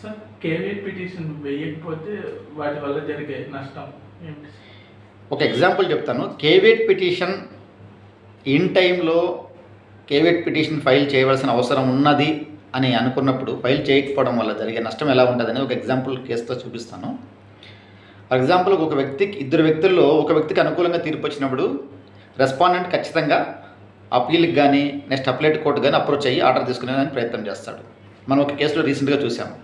Sir KV petition వేయకపోతే వాటి వల్ల జరిగే నష్టం ఒక ఎగ్జాంపుల్ చెప్తాను. కేవేట్ పిటిషన్ ఇన్ టైంలో కేవేట్ పిటిషన్ ఫైల్ చేయవలసిన అవసరం ఉన్నది అని అనుకున్నప్పుడు ఫైల్ చేయకపోవడం వల్ల జరిగే నష్టం ఎలా ఉంటుందని ఒక ఎగ్జాంపుల్ కేసుతో చూపిస్తాను. ఫర్ ఎగ్జాంపుల్ ఒక వ్యక్తికి ఇద్దరు వ్యక్తుల్లో ఒక వ్యక్తికి అనుకూలంగా తీర్పు వచ్చినప్పుడు రెస్పాండెంట్ ఖచ్చితంగా అప్పీల్కి కానీ నెక్స్ట్ అప్లెట్ కోర్టు కానీ అప్రోచ్ అయ్యి ఆర్డర్ తీసుకునేదానికి ప్రయత్నం చేస్తాడు. మనం ఒక కేసులో రీసెంట్గా చూసాము.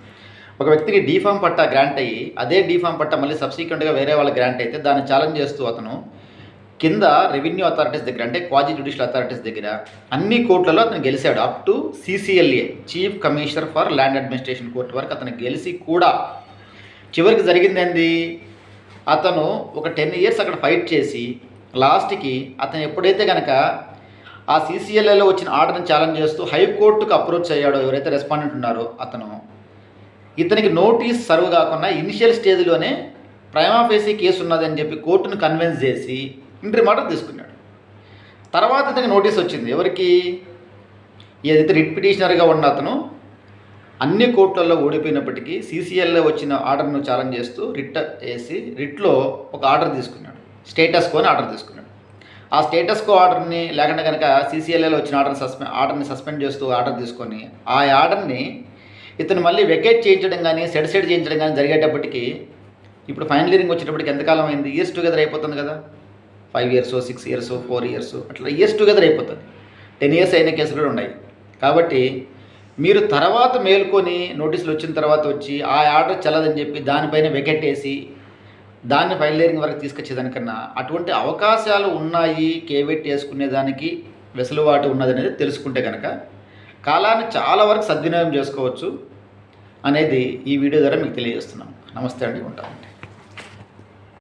ఒక వ్యక్తికి డీఫామ్ పట్టా గ్రాంట్ అయ్యి అదే డీఫామ్ పట్టా మళ్ళీ సబ్సిక్వెంట్గా వేరే వాళ్ళ గ్రాంట్ అయితే దాన్ని ఛాలెంజ్ చేస్తూ అతను కింద రెవెన్యూ అథారిటీస్ దగ్గర అంటే క్వాజీ జ్యుడిషియల్ అథారిటీస్ దగ్గర అన్ని కోర్టులలో అతను గెలిచాడు. Up to CCLA chief commissioner for land administration court వరకు అతను గెలిచి కూడా చివరికి జరిగింది ఏంది? అతను ఒక టెన్ ఇయర్స్ అక్కడ ఫైట్ చేసి లాస్ట్కి అతను ఎప్పుడైతే కనుక ఆ సీసీఎల్ఏలో వచ్చిన ఆర్డర్ని ఛాలెంజ్ చేస్తూ హైకోర్టుకు అప్రోచ్ అయ్యాడో ఎవరైతే రెస్పాండెంట్ ఉన్నారో అతను. ఇతనికి నోటీస్ సర్వ్ కాకుండా ఇనిషియల్ స్టేజ్లోనే ప్రైమాఫేసీ కేసు ఉన్నదని చెప్పి కోర్టును కన్విన్స్ చేసి ఇంటర్ మాట తీసుకున్నాడు. తర్వాత ఇతనికి నోటీస్ వచ్చింది. ఎవరికి? ఏదైతే రిట్ పిటిషనర్గా ఉన్న అతను అన్ని కోర్టులలో ఓడిపోయినప్పటికీ సీసీఎల్లో వచ్చిన ఆర్డర్ను ఛాలెంజ్ చేస్తూ రిట్ వేసి రిట్లో ఒక ఆర్డర్ తీసుకున్నాడు. స్టేటస్ కోని ఆర్డర్ తీసుకున్నాడు. ఆ స్టేటస్ కో ఆర్డర్ని లేకుండా కనుక సీసీఎల్ఏలో వచ్చిన ఆర్డర్ సస్పెండ్ ఆర్డర్ని సస్పెండ్ చేస్తూ ఆర్డర్ తీసుకొని ఆ ఆర్డర్ని ఇతను మళ్ళీ వెకేట్ చేయించడం కానీ సెడ్ సెడ్ చేయించడం కానీ జరిగేటప్పటికి ఇప్పుడు ఫైనల్ ఇయరింగ్ వచ్చేటప్పటికి ఎంతకాలం అయింది? ఇయర్స్ టుగెదర్ అయిపోతుంది కదా. Five years six years four years అట్లా ఇయర్స్ టుగెదర్ అయిపోతుంది. టెన్ ఇయర్స్ అయిన కేసులు కూడా ఉన్నాయి. కాబట్టి మీరు తర్వాత మేల్కొని నోటీసులు వచ్చిన తర్వాత వచ్చి ఆ ఆర్డర్ చల్లదని చెప్పి దానిపైన వెకెట్ వేసి దాన్ని బయలుదేరిన వరకు తీసుకొచ్చేదానికన్నా అటువంటి అవకాశాలు ఉన్నాయి కేవెట్ వేసుకునేదానికి వెసులుబాటు ఉన్నది అనేది తెలుసుకుంటే కనుక కాలాన్ని చాలా వరకు సద్వినియోగం చేసుకోవచ్చు అనేది ఈ వీడియో ద్వారా మీకు తెలియజేస్తున్నాం. నమస్తే అండి ఉంటామండి.